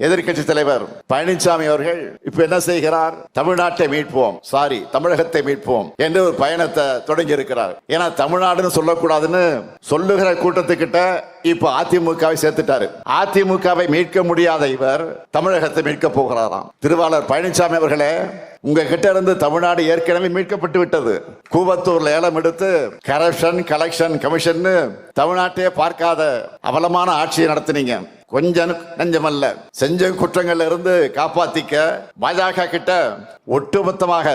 எதிர்க்கட்சி தலைவர் பழனிசாமி அவர்கள் இப்ப என்ன செய்கிறார்? தமிழ்நாட்டை மீட்போம். சாரி தமிழகத்தை மீட்போம் என்று ஒரு பயணத்தை தொடங்கி இருக்கிறார் ஏன்னா தமிழ்நாடுன்னு சொல்லக்கூடாதுன்னு சொல்லுகிற கூட்டத்துக்கிட்ட இப்ப அதிமுகவை சேர்த்துட்டாரு. அதிமுகவை மீட்க முடியாத இவர் தமிழகத்தை மீட்க போகிறாராம். திருவாளர் பழனிசாமி அவர்களே உங்க கிட்ட இருந்து தமிழ்நாடு ஏற்கனவே மீட்கப்பட்டு விட்டது. கூவத்தூர்ல ஏலம் எடுத்து கரப்ஷன் கலெக்ஷன் கமிஷன் தமிழ்நாட்டையே பார்க்காத அவலமான ஆட்சியை நடத்தினீங்க. கொஞ்சம் நஞ்சமல்ல. செஞ்ச குற்றங்கள்ல இருந்து காப்பாத்திக்க பாஜக கிட்ட ஒட்டுமொத்தமாக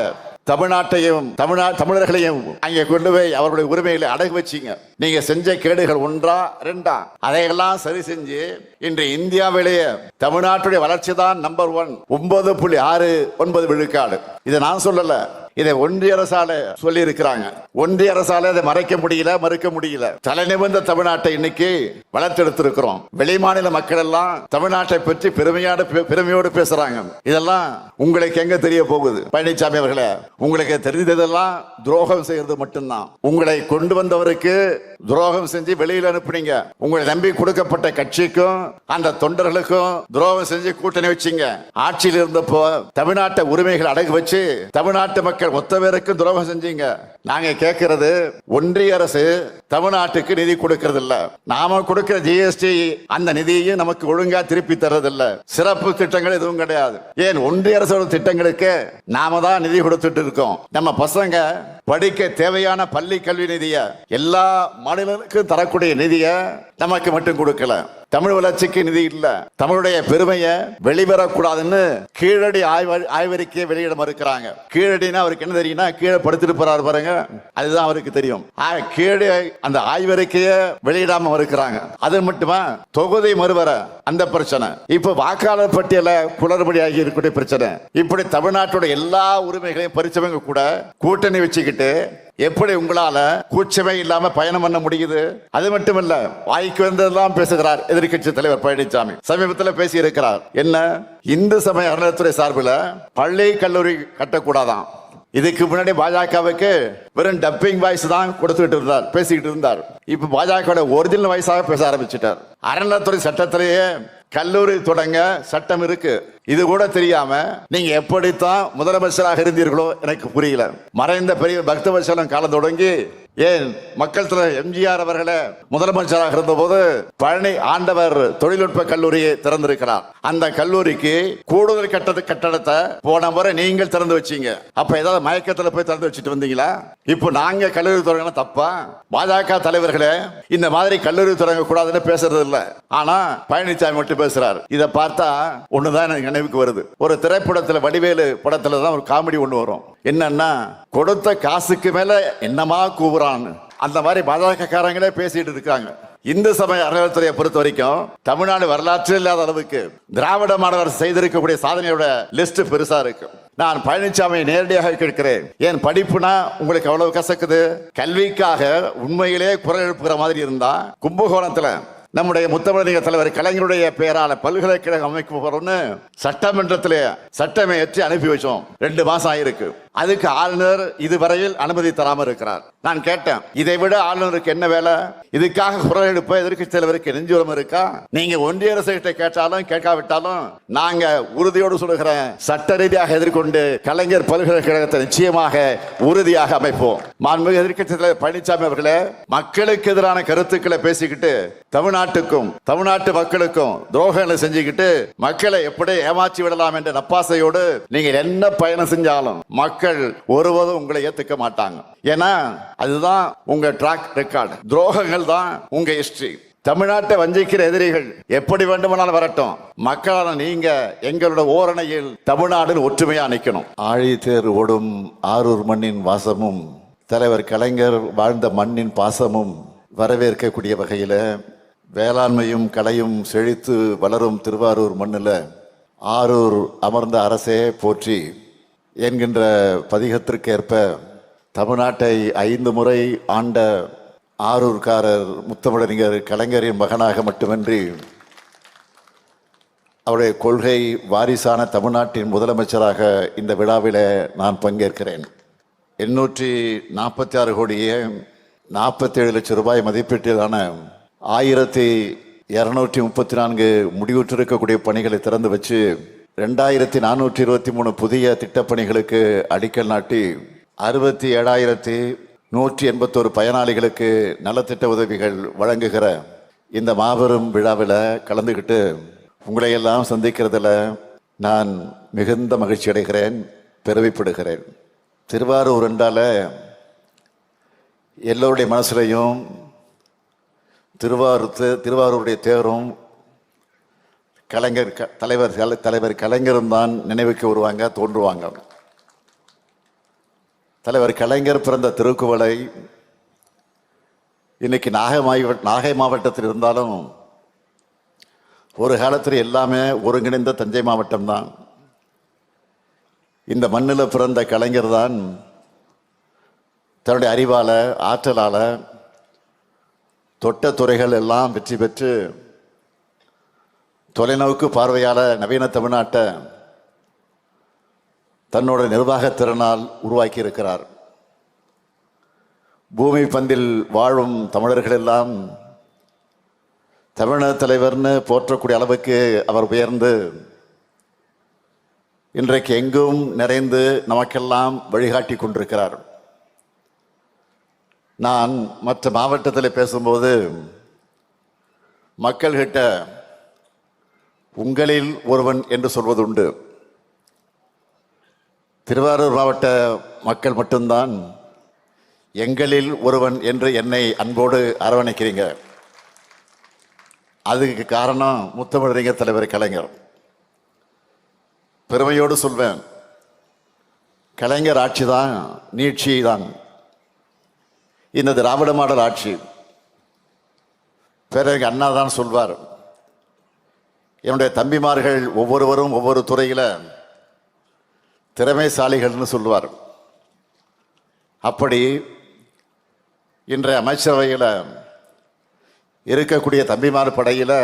தமிழ்நாட்டையும் தமிழ்நா தமிழர்களையும் அங்கே கொண்டு போய் அவருடைய உரிமைகளை அடகு வச்சீங்க. நீங்க செஞ்ச கேடுகள் ஒன்றா ரெண்டா அதையெல்லாம் சரி செஞ்சு இன்று இந்தியாவிலேயே தமிழ்நாட்டுடைய வளர்ச்சி தான் நம்பர் ஒன் ஒன்பது புள்ளி ஆறு ஒன்பது விழுக்காடு. இதை நான் சொல்லலை. இதை ஒன்றிய அரசால சொல்லி இருக்கிறாங்க ஒன்றிய அரசால இதை மறைக்க முடியல மறுக்க முடியல. தலை நிமிர்ந்த தமிழ்நாட்டை இன்னைக்கு வளர்த்தெடுத்திருக்கிறோம். வெளிமாநில மக்கள் எல்லாம் தமிழ்நாட்டை பற்றி பெருமையோடு பெருமையோடு பேசுறாங்க. இதெல்லாம் உங்களுக்கு எங்க தெரிய போகுது? பழனிசாமி அவர்களே உங்களுக்கு தெரிந்ததெல்லாம் துரோகம் செய்யறது மட்டும்தான். உங்களை கொண்டு வந்தவருக்கு துரோகம் செஞ்சு வெளியில் அனுப்புனீங்க. உங்களை நம்பி கொடுக்கப்பட்ட கட்சிக்கும் அந்த தொண்டர்களுக்கும் துரோகம் செஞ்சு கூட்டணி வச்சீங்க. ஆட்சியில் இருந்தப்போ தமிழ்நாட்டை உரிமைகள் அடகு வச்சு தமிழ்நாட்டு மக்கள் மொத்த பேருக்கும் துரோகம் செஞ்சீங்க. நாங்க கேட்கிறது ஒன்றிய அரசு தமிழ்நாட்டுக்கு நிதி கொடுக்கறதில்ல. நாம கொடுக்கிற ஜிஎஸ்டி அந்த நிதியையும் நமக்கு ஒழுங்கா திருப்பி தர்றதில்ல. சிறப்பு திட்டங்கள் எதுவும் கிடையாது. ஏன் ஒன்றிய அரசோட திட்டங்களுக்கு நாம தான் நிதி கொடுத்துட்டு இருக்கோம். நம்ம பசங்க படிக்க தேவையான பள்ளி கல்வி நிதிய எல்லா மாநிலங்களுக்கும் தரக்கூடிய நிதிய நமக்கு மட்டும் கொடுக்கல. தமிழ் வளர்ச்சிக்கு நிதி இல்ல. தமிழுடைய பெருமையை வெளிவரக்கூடாதுன்னு கீழடி ஆய்வு ஆய்வறிக்கையை வெளியிட மறுக்கிறாங்க. கீழடினா அவருக்கு என்ன தெரியும்னா கீழே படுத்துட்டு பாருங்க. அதுதான் அவருக்கு தெரியும். கீழே அந்த ஆய்வறிக்கையை வெளியிடாம இருக்கிறாங்க அது மட்டுமா? தொகுதி மறுவர அந்த பிரச்சனை. இப்ப வாக்காளர் பட்டியல குளறுபடியாகி இருக்கக்கூடிய பிரச்சனை. இப்படி தமிழ்நாட்டோட எல்லா உரிமைகளையும் பறிச்சவங்க கூட கூட்டணி வச்சுக்கிட்டு எப்படி உங்களால கூச்சமே இல்லாம பயணம் பண்ண முடியுது? அது மட்டும் இல்ல வாய்க்கு வந்ததெல்லாம் பேசுகிறார் எதிர்க்கட்சி தலைவர் பழனிசாமி சமீபத்தில் பேசி இருக்கிறார் என்ன? இந்து சமய அறநிலைத்துறை சார்பில் பள்ளி கல்லூரி கட்டக்கூடாதான். இதுக்கு முன்னாடி பாஜகவுக்கு வெறும் டப்பிங் வாய்ஸ் தான் கொடுத்துக்கிட்டு இருந்தார் பேசிக்கிட்டு இருந்தார். இப்ப பாஜக ஒரிஜினல் வாய்ஸாக பேச ஆரம்பிச்சிட்டார். அறநிலத்துறை சட்டத்திலேயே கல்லூரி தொடங்க சட்டம் இருக்கு. இது கூட தெரியாம நீங்க எப்படித்தான் முதலமைச்சராக இருந்தீர்களோ எனக்கு புரியல. மறைந்த பெரிய பக்தவசலம் காலம் தொடங்கி ஏன் மக்கள் தலைவர் எம்ஜிஆர் அவர்களே முதலமைச்சராக இருந்தபோது பழனி ஆண்டவர் தொழில்நுட்ப கல்லூரியை திறந்திருக்கிறார். அந்த கல்லூரிக்கு கூடுதல் கட்டது கட்டடத்தை போன முறை நீங்கள் திறந்து வச்சீங்க. அப்ப ஏதாவது மயக்கத்துல போய் திறந்து வச்சுட்டு வந்தீங்களா? இப்போ நாங்க கல்லூரி தொடங்கினா தப்பா? பாஜக தலைவர்களே இந்த மாதிரி கல்லூரி தொடங்க கூடாதுன்னு பேசுறது இல்ல. ஆனா பழனிசாமி மட்டும் பேசுறாரு. இதை பார்த்தா ஒண்ணுதான் எனக்கு நினைவுக்கு வருது. ஒரு திரைப்படத்துல வடிவேலு படத்துல தான் ஒரு காமெடி ஒண்ணு வரும். என்னன்னா கொடுத்த காசுக்கு மேல என்னமா கூவுறான்னு. அந்த மாதிரி பாஜகக்காரங்களே பேசிட்டு இருக்காங்க. இந்து சமய அறநிலைத்துறையை பொறுத்த வரைக்கும் தமிழ்நாடு வரலாற்றில் இல்லாத அளவுக்கு திராவிட மாணவர் செய்திருக்கக்கூடிய சாதனையோட லிஸ்ட் பெருசா இருக்கு. நான் பழனிசாமியை நேரடியாக கேட்கிறேன். ஏன் படிப்புனா உங்களுக்கு அவ்வளவு கசக்குது? கல்விக்காக உண்மையிலே குரல் எழுப்புகிற மாதிரி இருந்தா கும்பகோணத்துல நம்முடைய முத்தமிழக தலைவர் கலைஞருடைய பெயரால பல்கலைக்கழகம் அமைக்க போறோம்னு சட்டமன்றத்திலே சட்டமே ஏற்றி அனுப்பி வச்சோம். ரெண்டு மாசம் ஆயிருக்கு. அதுக்கு ஆளுநர் இதுவரையில் அனுமதி தராம இருக்கிறார். நான் கேட்டேன் இதை விட ஆளுநருக்கு என்ன வேலை? இதுக்காக குரல் எடுப்ப எதிர்க்கட்சி தலைவருக்கு நெஞ்சுரம் இருக்கா? நீங்க ஒன்றிய அரசு கிட்ட கேட்டாலும் கேட்காவிட்டாலும் நாங்க உறுதியோடு சொல்லுகிறேன். சட்ட ரீதியாக எதிர்கொண்டு கலைஞர் பல்கலைக்கழகத்தை நிச்சயமாக உறுதியாக அமைப்போம். மாண்புமிகு எதிர்கட்சி தலைவர் பழனிசாமி அவர்களே மக்களுக்கு எதிரான கருத்துக்களை பேசிக்கிட்டு தமிழ்நாடு தமிழ்நாட்டுக்கும் தமிழ்நாட்டு மக்களுக்கும் துரோகங்களை செஞ்சுக்கிட்டு மக்களை எப்படி ஏமாற்றி விடலாம் என்ற நப்பாசையோடு நீங்க என்ன பயணம் செஞ்சாலும் மக்கள் ஒருவதும் உங்களை ஏத்துக்க மாட்டாங்க. ஏன்னா அதுதான் உங்க ட்ராக் ரெக்கார்டு துரோகங்கள் தான் உங்க ஹிஸ்டரி தமிழ்நாட்டை வஞ்சிக்கிற எதிரிகள் எப்படி வேண்டுமானாலும் வரட்டும். மக்களான நீங்க எங்களோட ஓரணையில் தமிழ்நாடு ஒற்றுமையா நிக்கணும். ஆழித்தேர் ஓடும் ஆரூர் மண்ணின் வாசமும் தலைவர் கலைஞர் வாழ்ந்த மண்ணின் பாசமும் வரவேற்கக்கூடிய வகையில் வேளாண்மையும் கலையும் செழித்து வளரும் திருவாரூர் மண்ணில் ஆரூர் அமர்ந்த அரசே போற்றி என்கின்ற பதிகத்திற்கேற்ப தமிழ்நாட்டை ஐந்து முறை ஆண்ட ஆரூர்காரர் முத்தமிழறிஞர் கலைஞரின் மகனாக மட்டுமின்றி அவருடைய கொள்கை வாரிசான தமிழ்நாட்டின் முதலமைச்சராக இந்த விழாவில் நான் பங்கேற்கிறேன். எண்ணூற்றி நாற்பத்தி ஆறு கோடியே நாற்பத்தேழு லட்சம் ரூபாய் மதிப்பீட்டிலான ஆயிரத்தி இரநூற்றி முப்பத்தி நான்கு முடிவுற்றிருக்கக்கூடிய பணிகளை திறந்து வச்சு ரெண்டாயிரத்தி நானூற்றி இருபத்தி மூணு புதிய திட்டப்பணிகளுக்கு அடிக்கல் நாட்டி அறுபத்தி ஏழாயிரத்தி நூற்றி எண்பத்தோரு பயனாளிகளுக்கு நலத்திட்ட உதவிகள் வழங்குகிற இந்த மாபெரும் விழாவில் கலந்துக்கிட்டு உங்களை எல்லாம் சந்திக்கிறதுல நான் மிகுந்த மகிழ்ச்சி அடைகிறேன் பெருமைப்படுகிறேன். திருவாரூர் என்றால் எல்லோருடைய மனசுலையும் திருவாரூர் திருவாரூருடைய தேரும் கலைஞர் க- தலைவர் தலைவர் கலைஞரும் தான் நினைவுக்கு வருவாங்க தோன்றுவாங்க. தலைவர் கலைஞர் பிறந்த திருக்குவளை இன்னைக்கு நாகை மாவட்ட நாகை மாவட்டத்தில் இருந்தாலும் ஒரு காலத்தில் எல்லாமே ஒருங்கிணைந்த தஞ்சை மாவட்டம் தான். இந்த மண்ணில் பிறந்த கலைஞர் தான் தன்னுடைய அறிவால் ஆற்றலால் தொட்ட துறைகள் எல்லாம் வெற்றி பெற்று தொலைநோக்கு பார்வையாளர் நவீன தமிழ்நாட்டை தன்னோட நிர்வாகத் திறனால் உருவாக்கி இருக்கிறார் பூமி பந்தில் வாழும் தமிழர்கள் எல்லாம் தமிழ தலைவர்னு போற்றக்கூடிய அளவுக்கு அவர் உயர்ந்து இன்றைக்கு எங்கும் நிறைந்து நமக்கெல்லாம் வழிகாட்டி கொண்டிருக்கிறார். நான் மற்ற மாவட்டத்தில் பேசும்போது மக்கள்கிட்ட உங்களில் ஒருவன் என்று சொல்வது உண்டு திருவாரூர் மாவட்ட மக்கள் மட்டும்தான் எங்களில் ஒருவன் என்று என்னை அன்போடு அரவணைக்கிறீங்க. அதுக்கு காரணம் முத்தமிழறிஞர் தலைவர் கலைஞர். பெருமையோடு சொல்வேன் கலைஞர் ஆட்சி தான் நீட்சி தான். இந்த திராவிட மாடல் ஆட்சி? பிறகு அண்ணா தான் சொல்வார். என்னுடைய தம்பிமார்கள் ஒவ்வொருவரும் ஒவ்வொரு துறையில் திறமைசாலிகள்னு சொல்லுவார் அப்படி இன்றைய அமைச்சரவையில் இருக்கக்கூடிய தம்பிமார் படையில்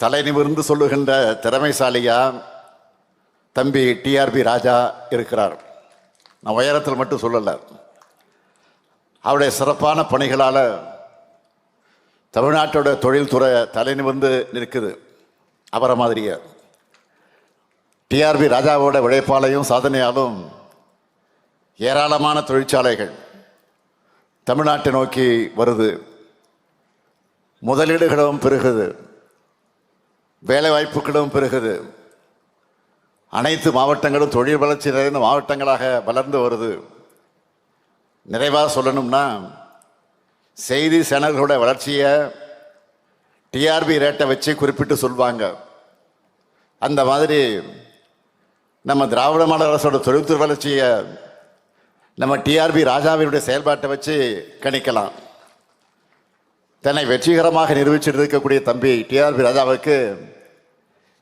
தலை நிமிர்ந்து சொல்லுகின்ற திறமைசாலியா தம்பி டிஆர்பி ராஜா இருக்கிறார். நான் உயரத்தில் மட்டும் சொல்லலை. அவருடைய சிறப்பான பணிகளால் தமிழ்நாட்டோட தொழில்துறை தலை நிமிர்ந்து நிற்குது. அவரை மாதிரியே. டிஆர்பி ராஜாவோட உழைப்பாலையும் சாதனையாலும் ஏராளமான தொழிற்சாலைகள் தமிழ்நாட்டை நோக்கி வருது. முதலீடுகளும் பெருகுது. வேலைவாய்ப்புகளும் பெருகுது. அனைத்து மாவட்டங்களும் தொழில் வளர்ச்சி நிறைந்த மாவட்டங்களாக வளர்ந்து வருது. நிறைவாக சொல்லணும்னா செய்தி சேனல்களோட வளர்ச்சியை டிஆர்பி ரேட்டை வச்சு குறிப்பிட்டு சொல்லுவாங்க அந்த மாதிரி நம்ம திராவிட மாடல் அரசோட தொழில்துறை வளர்ச்சியை நம்ம டிஆர்பி ராஜாவினுடைய செயல்பாட்டை வச்சு கணிக்கலாம். தன்னை வெற்றிகரமாக நிரூபிச்சிட்டு இருக்கக்கூடிய தம்பி டிஆர்பி ராஜாவுக்கு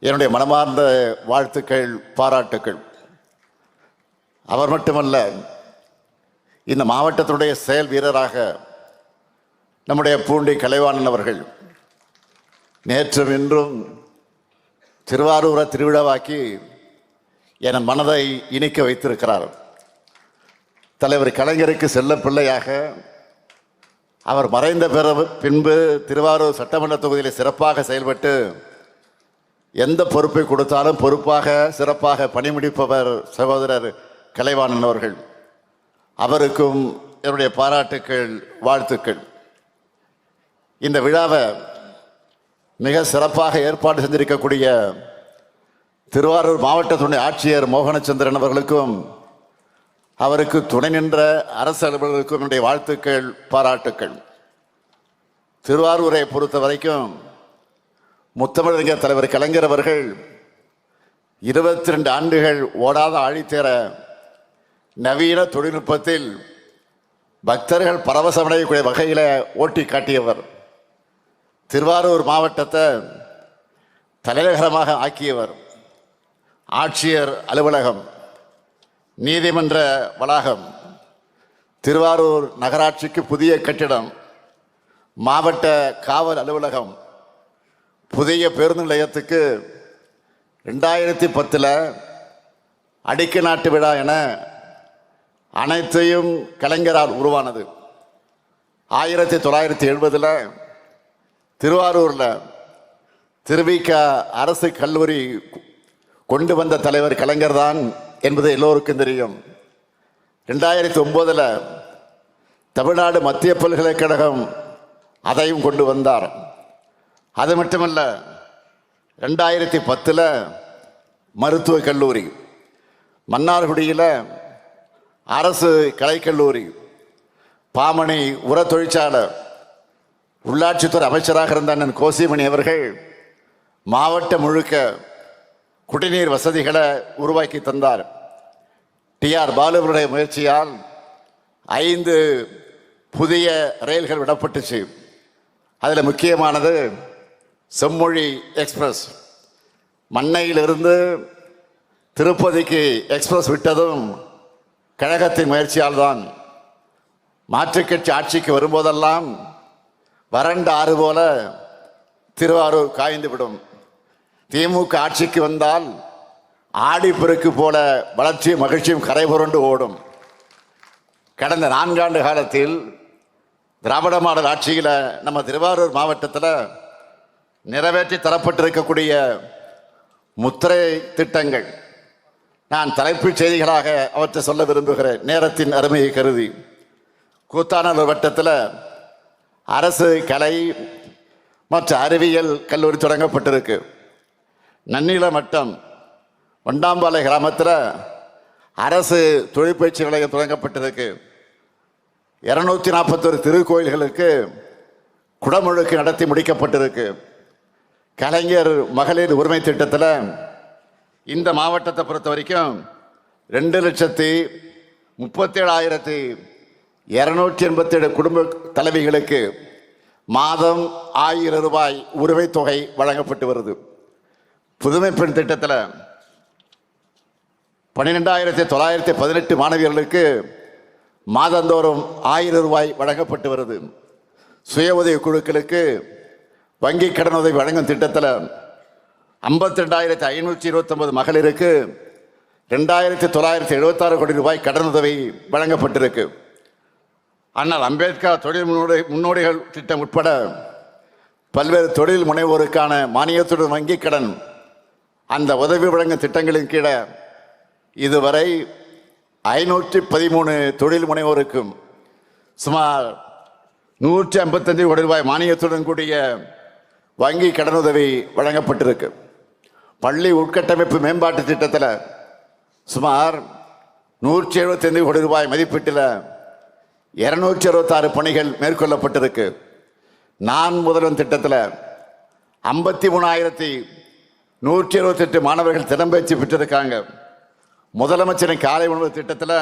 என்னுடைய மனமார்ந்த வாழ்த்துக்கள் பாராட்டுக்கள். அவர் மட்டுமல்ல இந்த மாவட்டத்தினுடைய செயல் வீரராக நம்முடைய பூண்டி கலைவாணன் அவர்கள் நேற்றும் இன்றும் திருவாரூரை திருவிழாவாக்கி என மனதை இணைக்க வைத்திருக்கிறார். தலைவர் கலைஞருக்கு செல்ல பிள்ளையாக அவர் மறைந்த பிற பின்பு திருவாரூர் சட்டமன்ற தொகுதியில் சிறப்பாக செயல்பட்டு எந்த பொறுப்பை கொடுத்தாலும் பொறுப்பாக சிறப்பாக பணிமுடிப்பவர் சகோதரர் கலைவாணன் அவர்கள். அவருக்கும் என்னுடைய பாராட்டுக்கள் வாழ்த்துக்கள். இந்த விழாவை மிக சிறப்பாக ஏற்பாடு செஞ்சிருக்கக்கூடிய திருவாரூர் மாவட்டத்துடைய ஆட்சியர் மோகனச்சந்திரன் அவர்களுக்கும் அவருக்கு துணை நின்ற அரசு அலுவலர்களுக்கும் என்னுடைய வாழ்த்துக்கள் பாராட்டுக்கள். திருவாரூரை பொறுத்த வரைக்கும் முத்தமிழறிஞர் தலைவர் கலைஞர் அவர்கள் இருபத்தி ரெண்டு ஆண்டுகள் ஓடாத ஆழித்தேர நவீன தொழில்நுட்பத்தில் பக்தர்கள் பரவசமடையக்கூடிய வகையில் ஓட்டி காட்டியவர். திருவாரூர் மாவட்டத்தை தலைநகரமாக ஆக்கியவர். ஆட்சியர் அலுவலகம் நீதிமன்ற வளாகம் திருவாரூர் நகராட்சிக்கு புதிய கட்டிடம் மாவட்ட காவல் அலுவலகம் புதிய பேருந்து நிலையத்துக்கு ரெண்டாயிரத்தி பத்தில் அடிக்க நாட்டு விழா என அனைத்தையும் கலைஞரால் உருவானது. ஆயிரத்தி தொள்ளாயிரத்தி எழுபதில் திருவாரூரில் திருவிக அரசு கல்லூரி கொண்டு வந்த தலைவர் கலைஞர் தான் என்பது எல்லோருக்கும் தெரியும். ரெண்டாயிரத்தி ஒம்போதில் தமிழ்நாடு மத்திய பல்கலைக்கழகம் அதையும் கொண்டு வந்தார். அது மட்டுமல்ல ரெண்டாயிரத்தி பத்தில் மருத்துவக் கல்லூரி மன்னார்குடியில் அரசு கலைக்கல்லூரி பாமணி உர தொழிற்சாலை உள்ளாட்சித்துறை அமைச்சராக இருந்த அண்ணன் கோசிமணி அவர்கள் மாவட்டம் முழுக்க குடிநீர் வசதிகளை உருவாக்கி தந்தார். டிஆர் பாலுவருடைய முயற்சியால் ஐந்து புதிய ரயில்கள் விடப்பட்டுச்சு. அதில் முக்கியமானது செம்மொழி எக்ஸ்பிரஸ். மண்ணையிலிருந்து திருப்பதிக்கு எக்ஸ்பிரஸ் விட்டதும் கழகத்தின் முயற்சியால் தான் மாற்றுக் கட்சி ஆட்சிக்கு வரும்போதெல்லாம் வறண்ட ஆறு போல திருவாரூர் காய்ந்து விடும். திமுக ஆட்சிக்கு வந்தால் ஆடிப்பெருக்கு போல வளர்ச்சியும் மகிழ்ச்சியும் கரை புரண்டு ஓடும். கடந்த நான்காண்டு காலத்தில் திராவிட மாடல் ஆட்சியில் நம்ம திருவாரூர் மாவட்டத்தில் நிறைவேற்றி தரப்பட்டிருக்கக்கூடிய முத்திரை திட்டங்கள் நான் தலைப்புச் செய்திகளாக அவற்றை சொல்ல விரும்புகிறேன். நேரத்தின் அருமையை கருதி. கூத்தானூர் வட்டத்தில் அரசு கலை மற்ற அறிவியல் கல்லூரி தொடங்கப்பட்டிருக்கு. நன்னில மட்டம் வண்டாம்பாலை கிராமத்தில் அரசு தொழிற்பயிற்சி நிலையம் தொடங்கப்பட்டிருக்கு. இரநூத்தி நாற்பத்தொரு திருக்கோயில்களுக்கு குடமுழுக்கு நடத்தி முடிக்கப்பட்டிருக்கு. கலைஞர் மகளிர் உரிமை திட்டத்தில் இந்த மாவட்டத்தை பொறுத்த வரைக்கும் ரெண்டு லட்சத்தி முப்பத்தேழாயிரத்தி இரநூற்றி எண்பத்தேழு குடும்ப தலைவிகளுக்கு மாதம் ஆயிரம் ரூபாய் உரிமைத் தொகை வழங்கப்பட்டு வருது. புதுமை பெண் திட்டத்தில் பன்னிரெண்டாயிரத்தி தொள்ளாயிரத்தி பதினெட்டு மாணவியர்களுக்கு மாதந்தோறும் ஆயிரம் ரூபாய் வழங்கப்பட்டு வருது. சுய உதவி குழுக்களுக்கு வங்கி கடன் உதவி வழங்கும் திட்டத்தில் ஐம்பத்தி ரெண்டாயிரத்தி ஐநூற்றி இருபத்தொன்பது மகளிருக்கு ரெண்டாயிரத்தி தொள்ளாயிரத்தி எழுபத்தாறு கோடி ரூபாய் கடன் உதவி வழங்கப்பட்டிருக்கு. ஆனால் அம்பேத்கர் தொழில் முன்னோடி முன்னோடிகள் திட்டம் உட்பட பல்வேறு தொழில் முனைவோருக்கான மானியத்துடன் வங்கி கடன் அந்த உதவி வழங்கும் திட்டங்களின் கீழே இதுவரை ஐநூற்றி பதிமூணு தொழில் முனைவோருக்கும் சுமார் நூற்றி ஐம்பத்தஞ்சு கோடி ரூபாய் மானியத்துடன் கூடிய வங்கி கடனுதவி வழங்கப்பட்டிருக்கு. பள்ளி உட்கட்டமைப்பு மேம்பாட்டு திட்டத்தில் சுமார் நூற்றி எழுபத்தைந்து கோடி ரூபாய் மதிப்பீட்டில் இரநூற்றி அறுபத்தாறு பணிகள் மேற்கொள்ளப்பட்டிருக்கு. நான் முதல்வன் திட்டத்தில் ஐம்பத்தி மூணாயிரத்தி நூற்றி இருபத்தெட்டு மாணவர்கள் திறம்பயிற்சி பெற்றிருக்காங்க. முதலமைச்சரின் காலை உணவு திட்டத்தில்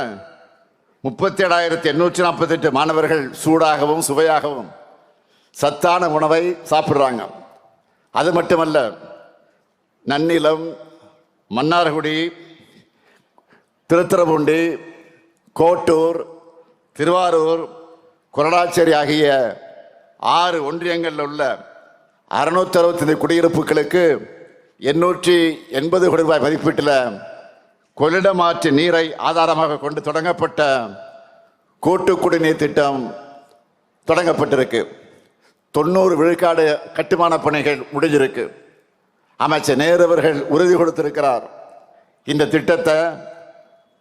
முப்பத்தி ஏழாயிரத்தி எண்ணூற்றி நாற்பத்தெட்டு மாணவர்கள் சூடாகவும் சுவையாகவும் சத்தான உணவை சாப்பிட்றாங்க. அது மட்டுமல்ல நன்னிலம் மன்னார்குடி திருத்துறைப்பூண்டி கோட்டூர் திருவாரூர் கொரடாச்சேரி ஆகிய ஆறு ஒன்றியங்களில் உள்ள அறுநூத்தி அறுபத்தைந்து குடியிருப்புகளுக்கு எண்ணூற்றி எண்பது கோடி ரூபாய் மதிப்பீட்டில் கொள்ளிடமாற்று நீரை ஆதாரமாக கொண்டு தொடங்கப்பட்ட கூட்டு குடிநீர் திட்டம் தொடங்கப்பட்டிருக்கு. தொண்ணூறு விழுக்காடு கட்டுமான பணிகள் முடிஞ்சிருக்கு. அமைச்சர் நேரு அவர்கள் உறுதி கொடுத்திருக்கிறார். இந்த திட்டத்தை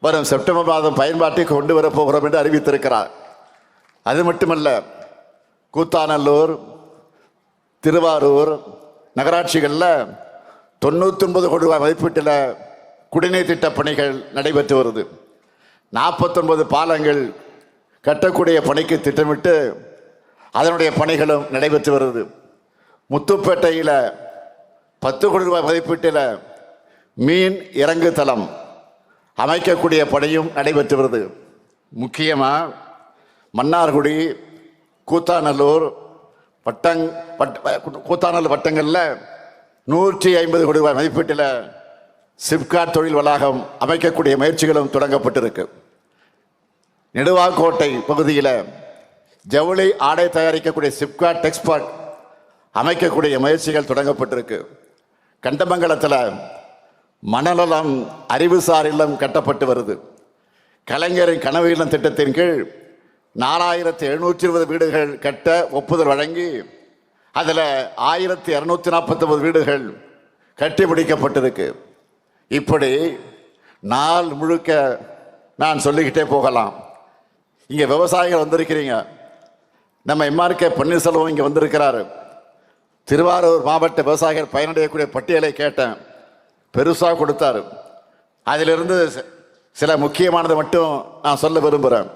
வரும் செப்டம்பர் மாதம் பயன்பாட்டை கொண்டு வரப்போகிறோம் என்று அறிவித்திருக்கிறார். அது மட்டுமல்ல கூத்தாநல்லூர் திருவாரூர் நகராட்சிகளில் தொண்ணூற்றி ஒன்பது கோடி ரூபாய் மதிப்பீட்டில் குடிநீர் திட்ட பணிகள் நடைபெற்று வருது. நாற்பத்தொன்பது பாலங்கள் கட்டக்கூடிய பணிக்கு திட்டமிட்டு அதனுடைய பணிகளும் நடைபெற்று வருது. முத்துப்பேட்டையில் பத்து கோடி ரூபாய் மதிப்பீட்டில் மீன் இறங்கு தளம் அமைக்கக்கூடிய பணியும் நடைபெற்று வருது. முக்கியமாக மன்னார்குடி கூத்தாநல்லூர் வட்டங் வட்ட கூத்தாநல்லூர் வட்டங்களில் நூற்றி ஐம்பது கோடி ரூபாய் மதிப்பீட்டில் சிப்காட் தொழில் வளாகம் அமைக்கக்கூடிய முயற்சிகளும் தொடங்கப்பட்டிருக்கு. நெடுவாக்கோட்டை பகுதியில் ஜவுளி ஆடை தயாரிக்கக்கூடிய சிப்காட் டெக்ஸ்பாட் அமைக்கக்கூடிய முயற்சிகள் தொடங்கப்பட்டிருக்கு. கண்டமங்கலத்தில் மனநலம் அறிவுசார் இல்லம் கட்டப்பட்டு வருது. கலைஞரின் கனவு இல்லம் திட்டத்தின் கீழ் நாலாயிரத்தி எழுநூற்றி இருபது வீடுகள் கட்ட ஒப்புதல் வழங்கி அதில் ஆயிரத்தி இரநூத்தி நாற்பத்தொம்பது வீடுகள் கட்டி முடிக்கப்பட்டிருக்கு. இப்படி நாள் முழுக்க நான் சொல்லிக்கிட்டே போகலாம். இங்கே விவசாயிகள் வந்திருக்கிறீங்க. நம்ம எம்ஆர்கே பன்னீர்செல்வம் இங்கே வந்திருக்கிறாரு. திருவாரூர் மாவட்ட விவசாயிகள் பயனடையக்கூடிய பட்டியலை கேட்டேன். பெருசாக கொடுத்தார். அதிலிருந்து சில முக்கியமானதை மட்டும் நான் சொல்ல விரும்புகிறேன்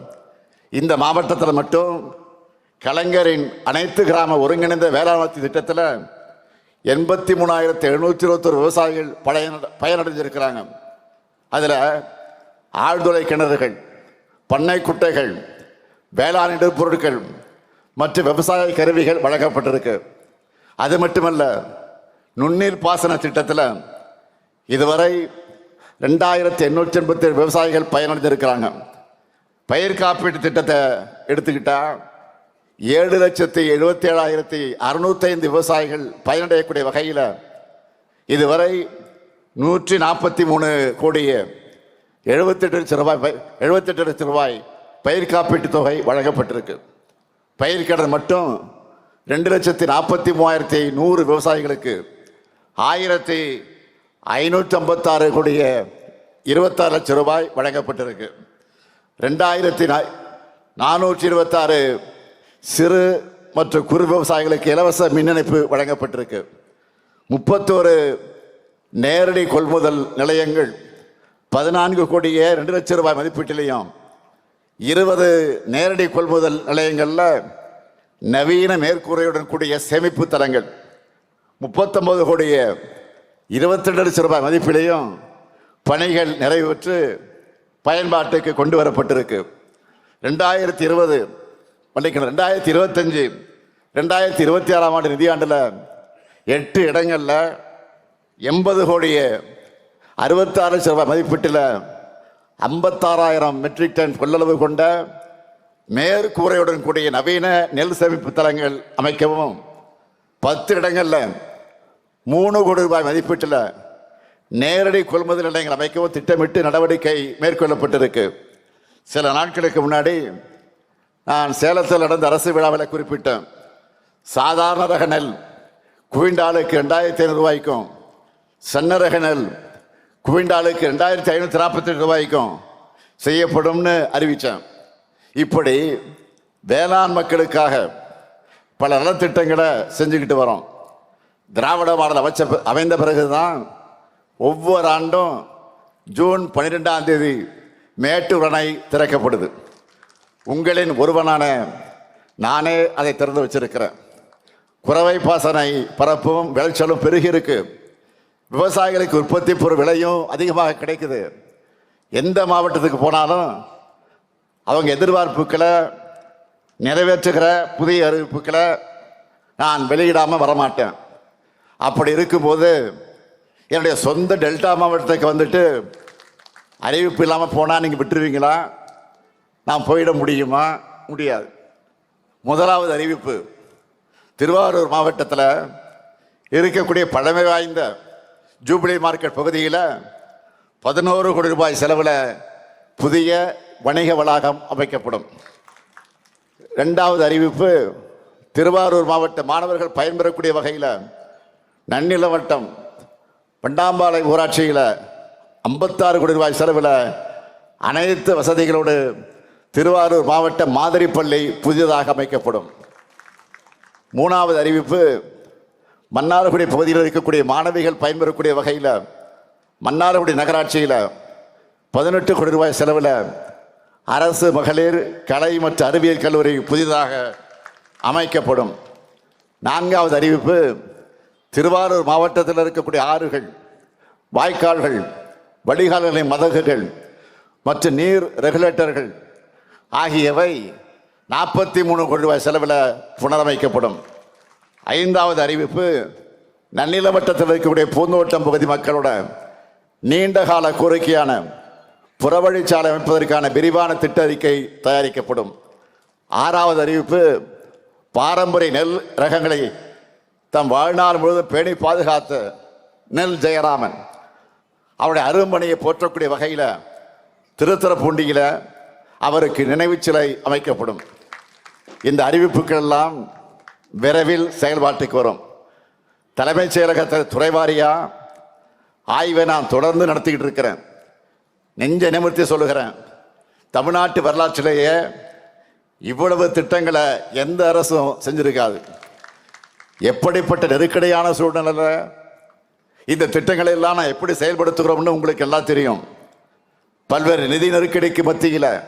இந்த மாவட்டத்தில் மட்டும் கலைஞரின் அனைத்து கிராம ஒருங்கிணைந்த வேளாண்மை திட்டத்தில் எண்பத்தி மூணாயிரத்தி எழுநூற்றி இருபத்தொரு விவசாயிகள் பயன பயனடைஞ்சிருக்கிறாங்க. அதில் ஆழ்துளை கிணறுகள் பண்ணை குட்டைகள் வேளாண் பொருட்கள் மற்றும் விவசாய கருவிகள் வழங்கப்பட்டிருக்கு. அது மட்டுமல்ல நுண்ணீர் பாசன திட்டத்தில் இதுவரை ரெண்டாயிரத்தி எண்ணூற்றி எண்பத்தி ஏழு விவசாயிகள் பயனடைஞ்சிருக்கிறாங்க பயிர் காப்பீட்டு திட்டத்தை எடுத்துக்கிட்டால் ஏழு லட்சத்தி எழுபத்தி ஏழாயிரத்தி அறுநூத்தைந்து விவசாயிகள் பயனடையக்கூடிய வகையில் இதுவரை நூற்றி நாற்பத்தி மூணு கோடியே எழுபத்தெட்டு லட்சம் ரூபாய் எழுபத்தெட்டு லட்சம் ரூபாய் பயிர் காப்பீட்டு தொகை வழங்கப்பட்டிருக்கு. பயிர் கடன் மட்டும் ரெண்டு லட்சத்தி நாற்பத்தி மூவாயிரத்தி நூறு விவசாயிகளுக்கு ஆயிரத்தி ஐநூற்றி ஐம்பத்தாறு கோடிய இருபத்தாறு லட்சம் ரூபாய் வழங்கப்பட்டிருக்கு. ரெண்டாயிரத்தி நா- நானூற்றி இருபத்தாறு சிறு மற்றும் குறு விவசாயிகளுக்கு இலவச மின் இணைப்பு வழங்கப்பட்டிருக்கு. முப்பத்தோரு நேரடி கொள்முதல் நிலையங்கள் பதினான்கு கோடிய ரெண்டு லட்சம் ரூபாய் மதிப்பீட்டிலையும் இருபது நேரடி கொள்முதல் நிலையங்களில் நவீன மேற்கூரையுடன் கூடிய சேமிப்பு தலங்கள். முப்பத்தொம்பது கோடிய இருபத்தி ரெண்டு லட்சம் ரூபாய் மதிப்பிலையும் பணிகள் நிறைவேற்று பயன்பாட்டுக்கு கொண்டு வரப்பட்டிருக்கு. ரெண்டாயிரத்தி இருபது மன்னிக்கணும் ரெண்டாயிரத்தி இருபத்தஞ்சு ரெண்டாயிரத்தி இருபத்தி ஆறாம் ஆண்டு நிதியாண்டில் எட்டு இடங்களில் எண்பது கோடிய அறுபத்தாறு லட்சம் ரூபாய் மதிப்பீட்டில் ஐம்பத்தாறாயிரம் மெட்ரிக் டன் கொள்ளளவு கொண்ட மேற்கூரையுடன் கூடிய நவீன நெல் சேமிப்பு தளங்கள் அமைக்கவும் பத்து இடங்களில் மூணு கோடி ரூபாய் மதிப்பீட்டில் நேரடி கொள்முதல் நிலையங்கள் அமைக்கவும் திட்டமிட்டு நடவடிக்கை மேற்கொள்ளப்பட்டிருக்கு. சில நாட்களுக்கு முன்னாடி நான் சேலத்தில் நடந்த அரசு விழாவில் குறிப்பிட்டேன் சாதாரண ரக நெல் குவிண்டாலுக்கு ரெண்டாயிரத்தி ஐநூறு ரூபாய்க்கும் சன்ன ரக நெல் குவிண்டாலுக்கு ரெண்டாயிரத்தி ஐநூற்றி நாற்பத்தி ரூபாய்க்கும் செய்யப்படும்னு அறிவித்தேன் இப்படி வேளாண் மக்களுக்காக பல நலத்திட்டங்களை செஞ்சுக்கிட்டு வரோம். திராவிட மாடல் அமைச்ச பி- அமைந்த பிறகுதான் ஒவ்வொரு ஆண்டும் ஜூன் பன்னிரெண்டாம் தேதி மேட்டூர் அணை திறக்கப்படுது. உங்களின் ஒருவனான நானே அதை திறந்து வச்சிருக்கிறேன். குறவை பாசனை பரப்பும் விளைச்சலும் பெருகி இருக்கு விவசாயிகளுக்கு உற்பத்தி பொருள் விலையும் அதிகமாக கிடைக்குது. எந்த மாவட்டத்துக்கு போனாலும் அவங்க எதிர்பார்ப்புகளை நிறைவேற்றுகிற புதிய அறிவிப்புகளை நான் வெளியிடாமல் வரமாட்டேன். அப்படி இருக்கும்போது என்னுடைய சொந்த டெல்டா மாவட்டத்துக்கு வந்துட்டு அறிவிப்பு இல்லாமல் போனால் நீங்கள் விட்டுருவீங்களா? நான் போயிட முடியுமா? முடியாது. முதலாவது அறிவிப்பு திருவாரூர் மாவட்டத்தில் இருக்கக்கூடிய பழமை வாய்ந்த ஜூபிலி மார்க்கெட் பகுதியில் பதினோரு கோடி ரூபாய் செலவில் புதிய வணிக வளாகம் அமைக்கப்படும். ரெண்டாவது அறிவிப்பு திருவாரூர் மாவட்ட மாணவர்கள் பயன்பெறக்கூடிய வகையில் நன்னில வட்டம் பண்டாம்பாளை ஊராட்சியில் ஐம்பத்தாறு கோடி ரூபாய் செலவில் அனைத்து வசதிகளோடு திருவாரூர் மாவட்ட மாதிரி பள்ளி புதியதாக அமைக்கப்படும். மூணாவது அறிவிப்பு மன்னார்குடி பகுதியில் இருக்கக்கூடிய மாணவிகள் பயன்பெறக்கூடிய வகையில் மன்னார்குடி நகராட்சியில் பதினெட்டு கோடி ரூபாய் செலவில் அரசு மகளிர் கலை மற்றும் அறிவியல் கல்லூரி புதிதாக அமைக்கப்படும். நான்காவது அறிவிப்பு திருவாரூர் மாவட்டத்தில் இருக்கக்கூடிய ஆறுகள் வாய்க்கால்கள் வடிகால்களின் மதகுகள் மற்றும் நீர் ரெகுலேட்டர்கள் ஆகியவை நாற்பத்தி மூணு கோடி ரூபாய் செலவில் புனரமைக்கப்படும். ஐந்தாவது அறிவிப்பு நன்னில வட்டத்தில் இருக்கக்கூடிய பூந்தோட்டம் பகுதி மக்களோட நீண்ட கால கோரிக்கையான புறவழிச்சாலை அமைப்பதற்கான விரிவான திட்ட அறிக்கை தயாரிக்கப்படும். ஆறாவது அறிவிப்பு பாரம்பரிய நெல் ரகங்களை தம் வாழ்நாள் முழுவதும் பேணி பாதுகாத்த நெல் ஜெயராமன். அவருடைய அரும்பணியை போற்றக்கூடிய வகையில் திருத்தரப்பூண்டியில் அவருக்கு நினைவுச் சிலை அமைக்கப்படும். இந்த அறிவிப்புகள் எல்லாம் விரைவில் செயல்பாட்டுக்கு வரும். தலைமைச் செயலகத்தில் துறைவாரியாக ஆய்வை நான் தொடர்ந்து நடத்திக்கிட்டு இருக்கிறேன். நெஞ்ச நிமிர்த்தி சொல்லுகிறேன். தமிழ்நாட்டு வரலாற்றிலேயே இவ்வளவு திட்டங்களை எந்த அரசும் செஞ்சிருக்காது. எப்படிப்பட்ட நெருக்கடியான சூழ்நிலையில் இந்த திட்டங்களை எல்லாம் நான் எப்படி செயல்படுத்துகிறோம்னு உங்களுக்கு எல்லாம் தெரியும். பல்வேறு நிதி நெருக்கடிக்கு மத்தியில்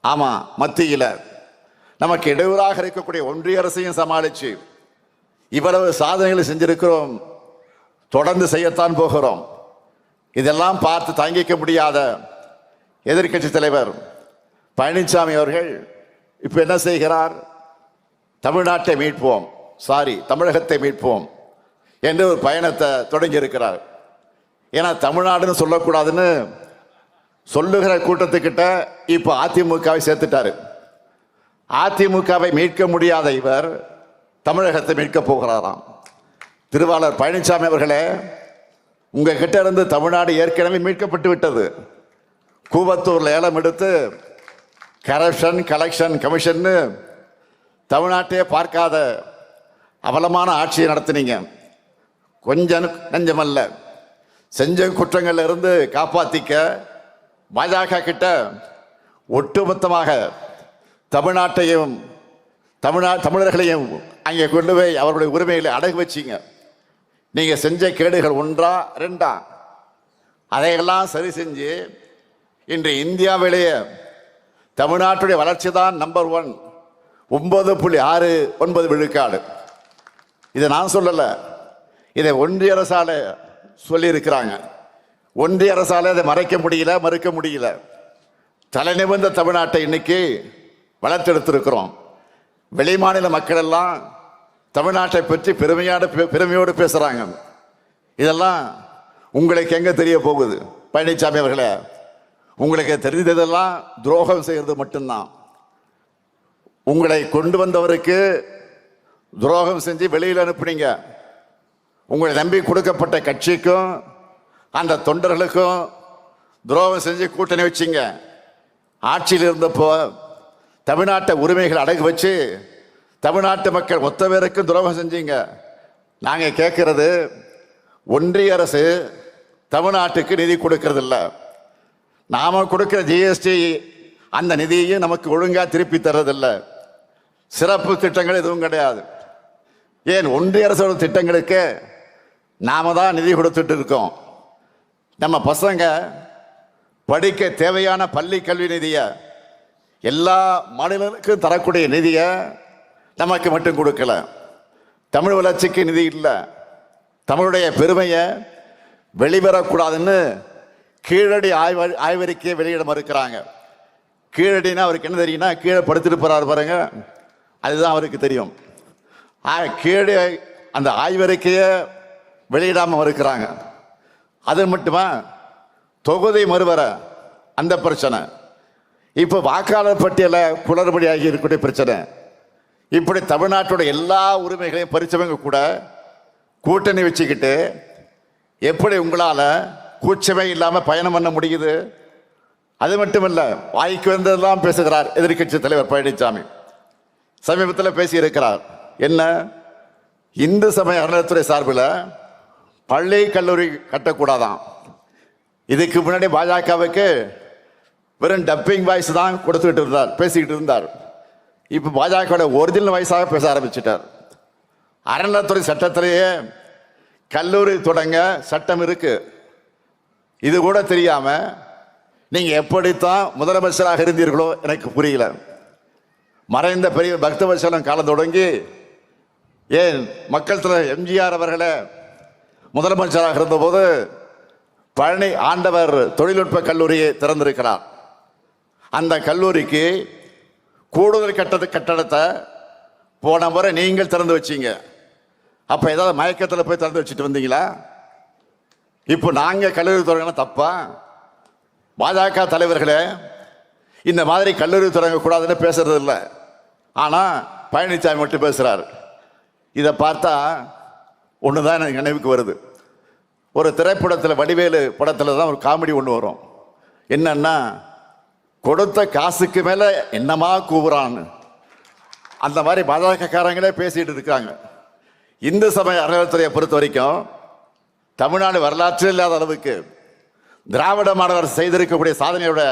ஆமாம் மத்தியில் நமக்கு இடையூறாக இருக்கக்கூடிய ஒன்றிய அரசையும் சமாளித்து இவ்வளவு சாதனைகளை செஞ்சிருக்கிறோம். தொடர்ந்து செய்யத்தான் போகிறோம். இதெல்லாம் பார்த்து தாங்கிக்க முடியாத எதிர்க்கட்சி தலைவர் பழனிசாமி அவர்கள் இப்போ என்ன செய்கிறார்? தமிழ்நாட்டை மீட்போம். சாரி தமிழகத்தை மீட்போம் என்று ஒரு பயணத்தை தொடங்கி இருக்கிறார் ஏன்னா தமிழ்நாடுன்னு சொல்லக்கூடாதுன்னு சொல்லுகிற கூட்டத்துக்கிட்ட இப்போ அதிமுகவை சேர்த்துட்டாரு. அதிமுகவை மீட்க முடியாத இவர் தமிழகத்தை மீட்க போகிறாராம். திருவாளர் பழனிசாமி அவர்களே உங்கள் கிட்ட இருந்து தமிழ்நாடு ஏற்கனவே மீட்கப்பட்டு விட்டது. கூவத்தூரில் ஏலம் எடுத்து கரப்ஷன் கலெக்ஷன் கமிஷன்னு தமிழ்நாட்டையே பார்க்காத அவலமான ஆட்சியை நடத்தினீங்க. கொஞ்சம் நஞ்சமல்ல. செஞ்ச குற்றங்கள்ல இருந்து காப்பாற்றிக்க பாஜக கிட்ட ஒட்டுமொத்தமாக தமிழ்நாட்டையும் தமிழ்நா தமிழர்களையும் அங்கே கொண்டு போய் அவருடைய உரிமைகளை அடகு வச்சீங்க. நீங்கள் செஞ்ச கேடுகள் ஒன்றா ரெண்டா? அதையெல்லாம் சரி செஞ்சு இன்று இந்தியாவிலேயே தமிழ்நாட்டுடைய வளர்ச்சி தான் நம்பர் ஒன் ஒன்பது புள்ளி ஆறு ஒன்பது விழுக்காடு. இதை நான் சொல்லலை. இதை ஒன்றிய அரசால சொல்லியிருக்கிறாங்க. ஒன்றிய அரசால் அதை மறைக்க முடியல மறுக்க முடியல. தலைநிமிர்ந்த தமிழ்நாட்டை இன்னைக்கு வளர்த்தெடுத்திருக்கிறோம். வெளிமாநில மக்கள் எல்லாம் தமிழ்நாட்டை பற்றி பெருமையாட பெருமையோடு பேசுகிறாங்க இதெல்லாம் உங்களுக்கு எங்கே தெரிய போகுது? பழனிசாமி அவர்களே உங்களுக்கு தெரிந்ததெல்லாம் துரோகம் செய்கிறது மட்டும்தான். உங்களை கொண்டு வந்தவருக்கு துரோகம் செஞ்சு வெளியில் அனுப்புனீங்க. உங்களை நம்பி கொடுக்கப்பட்ட கட்சிக்கும் அந்த தொண்டர்களுக்கும் துரோகம் செஞ்சு கூட்டணி வச்சிங்க. ஆட்சியில் இருந்தப்போ தமிழ்நாட்டை உரிமைகள் அடகு வச்சு தமிழ்நாட்டு மக்கள் ஒத்த பேருக்கும் துரோகம் செஞ்சீங்க. நாங்கள் கேட்கறது ஒன்றிய அரசு தமிழ்நாட்டுக்கு நிதி கொடுக்கறதில்ல. நாம கொடுக்குற ஜிஎஸ்டி அந்த நிதியையும் நமக்கு ஒழுங்காக திருப்பி தர்றதில்லை. சிறப்பு திட்டங்கள் எதுவும் கிடையாது. ஏன் ஒன்றிய அரசோட திட்டங்களுக்கு நாம் தான் நிதி கொடுத்துட்டு இருக்கோம். நம்ம பசங்க படிக்க தேவையான பள்ளி கல்வி நிதியை எல்லா மாநிலங்களுக்கும் தரக்கூடிய நிதியை நமக்கு மட்டும் கொடுக்கல. தமிழ் வளர்ச்சிக்கு நிதி இல்லை. தமிழுடைய பெருமையை வெளிவரக்கூடாதுன்னு கீழடி ஆய்வு ஆய்வறிக்கையை வெளியிட மறுக்கிறாங்க. கீழடினா அவருக்கு என்ன தெரியும்னா கீழே படுத்துட்டு போகிறார் பாருங்க. அதுதான் அவருக்கு தெரியும். ஆ- கீழே அந்த ஆய்வறிக்கையை வெளியிடாமல் மறுக்கிறாங்க. அது மட்டுமா? தொகுதி மறுவர அந்த பிரச்சனை. இப்போ வாக்காளர் பட்டியலை குளறுபடியாகி இருக்கக்கூடிய பிரச்சனை. இப்படி தமிழ்நாட்டோட எல்லா உரிமைகளையும் பறிச்சவங்க கூட கூட்டணி வச்சுக்கிட்டு எப்படி உங்களால் கூச்சமே இல்லாமல் பயணம் பண்ண முடியுது? அது மட்டும் இல்லை வாய்க்கு வந்ததெல்லாம் பேசுகிறார் எதிர்க்கட்சி தலைவர் பழனிசாமி சமீபத்தில் பேசியிருக்கிறார். என்ன? இந்து சமய அறநிலைத்துறை சார்பில் பள்ளி கல்லூரி கட்டக்கூடாதான். இதுக்கு முன்னாடி பாஜகவுக்கு வெறும் டப்பிங் வாய்ஸ் தான் கொடுத்துக்கிட்டு இருந்தார் பேசிக்கிட்டு இருந்தார். இப்போ பாஜகவோட ஒரிஜினல் வயசாக பேச ஆரம்பிச்சிட்டார். அறநிலத்துறை சட்டத்திலேயே கல்லூரி தொடங்க சட்டம் இருக்கு. இது கூட தெரியாம நீங்க எப்படித்தான் முதலமைச்சராக இருந்தீர்களோ எனக்கு புரியல. மறைந்த பெரிய பக்தவசலம் காலம் தொடங்கி ஏன் மக்கள் தலைவர் எம்ஜிஆர் அவர்களை முதலமைச்சராக இருந்தபோது பழனி ஆண்டவர் தொழில்நுட்ப கல்லூரியை திறந்திருக்கிறார். அந்த கல்லூரிக்கு கூடுதல் கட்டது கட்டடத்தை போன முறை நீங்கள் திறந்து வச்சீங்க. அப்போ ஏதாவது மயக்கத்தில் போய் திறந்து வச்சுட்டு வந்தீங்களா? இப்போ நாங்கள் கல்லூரி தொடங்கினா தப்பா? பாஜக தலைவர்களே இந்த மாதிரி கல்லூரி தொடங்கக்கூடாதுன்னு பேசுறது இல்லை. ஆனால் பழனிசாமி மட்டும் பேசுகிறார் இதை பார்த்தா ஒன்று தான் எனக்கு நினைவுக்கு வருது. ஒரு திரைப்படத்தில் வடிவேலு படத்தில் தான் ஒரு காமெடி ஒன்று வரும். என்னன்னா கொடுத்த காசுக்கு மேலே என்னமா கூவுறான்னு. அந்த மாதிரி பாஜகக்காரங்களே பேசிட்டு இருக்காங்க. இந்து சமய அறநிலையத்துறையை பொறுத்த வரைக்கும் தமிழ்நாடு வரலாற்றில் இல்லாத அளவுக்கு திராவிட மாணவர் செய்திருக்கக்கூடிய சாதனையோட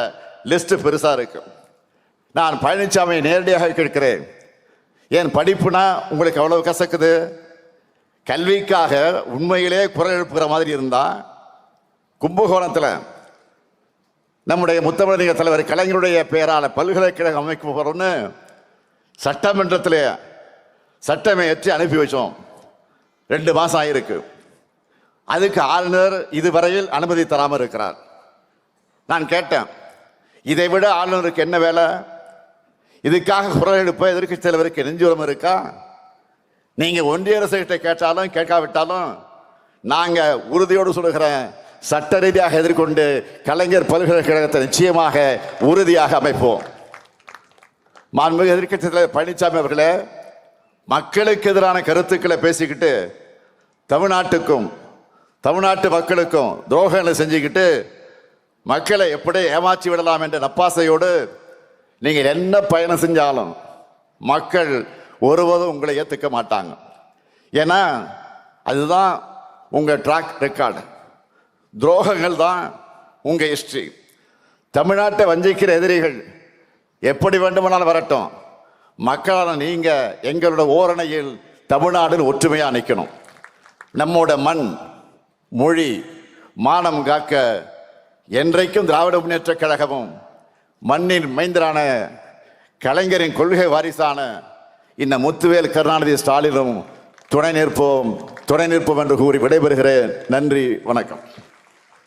லிஸ்ட் பெருசா இருக்கும் நான் பழனிசாமியை நேரடியாக கேட்கிறேன். ஏன் படிப்புனா உங்களுக்கு அவ்வளவு கசக்குது? கல்விக்காக உண்மையிலே குரல் எழுப்புகிற மாதிரி இருந்தா கும்பகோணத்தில் நம்முடைய முத்தமிழக தலைவர் கலைஞருடைய பெயரால் பல்கலைக்கழகம் அமைக்க போகிறோம்னு சட்டமன்றத்தில் சட்டமே ஏற்றி அனுப்பி வச்சோம். ரெண்டு மாதம் ஆயிருக்கு. அதுக்கு ஆளுநர் இதுவரையில் அனுமதி தராமல் இருக்கிறார். நான் கேட்டேன். இதை விட ஆளுநருக்கு என்ன வேலை? இதுக்காக குரல் எடுப்ப எதிர்க்கு தலைவருக்கு நெஞ்சுரம் இருக்கா? நீங்கள் ஒன்றிய அரசு கிட்ட கேட்டாலும் கேட்காவிட்டாலும் நாங்கள் உறுதியோடு சொல்லுகிறேன். சட்ட ரீதியாக எதிர்கொண்டு கலைஞர் பல்கலைக்கழகத்தை நிச்சயமாக உறுதியாக அமைப்போம். மாண்புமிகு எதிர்கட்சி தலைவர் பழனிசாமி அவர்களே மக்களுக்கு எதிரான கருத்துக்களை பேசிக்கிட்டு தமிழ்நாட்டுக்கும் தமிழ்நாட்டு மக்களுக்கும் துரோகங்களை செஞ்சுக்கிட்டு மக்களை எப்படி ஏமாற்றி விடலாம் என்ற நப்பாசையோடு நீங்கள் என்ன பயணம் செஞ்சாலும் மக்கள் ஒருவதும் உங்களை ஏற்றுக்க மாட்டாங்க. ஏன்னா அதுதான் உங்கள் ட்ராக் ரெக்கார்டு துரோகங்கள் தான் உங்கள் ஹிஸ்ட்ரி தமிழ்நாட்டை வஞ்சிக்கிற எதிரிகள் எப்படி வேண்டுமானாலும் வரட்டும். மக்களான நீங்கள் எங்களோட ஓரணையில் தமிழ்நாடு ஒற்றுமையாக நிற்கணும் நம்மோட மண் மொழி மானம் காக்க என்றைக்கும் திராவிட முன்னேற்ற கழகமும் மண்ணின் மைந்தரான கலைஞரின் கொள்கை வாரிசான இந்த முத்துவேல் கருணாநிதி ஸ்டாலினும் துணை நிற்போம் துணை நிற்போம் என்று கூறி விடைபெறுகிறேன். நன்றி வணக்கம்.